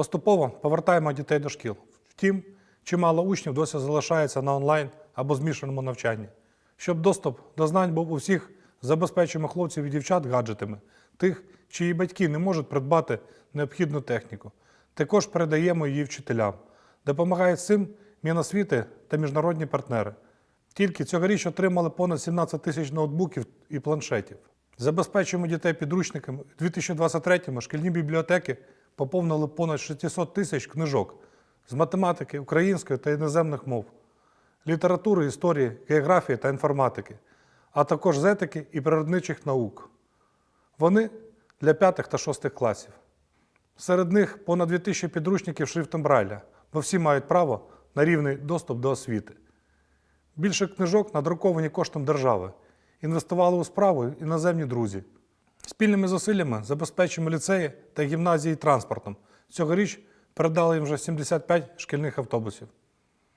Поступово повертаємо дітей до шкіл. Втім, чимало учнів досі залишається на онлайн або змішаному навчанні. Щоб доступ до знань був у всіх, забезпечуємо хлопців і дівчат гаджетами, тих, чиї батьки не можуть придбати необхідну техніку. Також передаємо її вчителям. Допомагають цим Міносвіти та міжнародні партнери. Тільки цьогоріч отримали понад 17 тисяч ноутбуків і планшетів. Забезпечуємо дітей підручниками. У 2023-му шкільні бібліотеки поповнили понад 600 тисяч книжок з математики, української та іноземних мов, літератури, історії, географії та інформатики, а також з етики і природничих наук. Вони для п'ятих та шостих класів. Серед них понад 2000 підручників шрифтом Брайля, бо всі мають право на рівний доступ до освіти. Більше книжок надруковані коштом держави. Інвестували у справу іноземні друзі. Спільними зусиллями забезпечуємо ліцеї та гімназії транспортом. Цьогоріч передали їм вже 75 шкільних автобусів.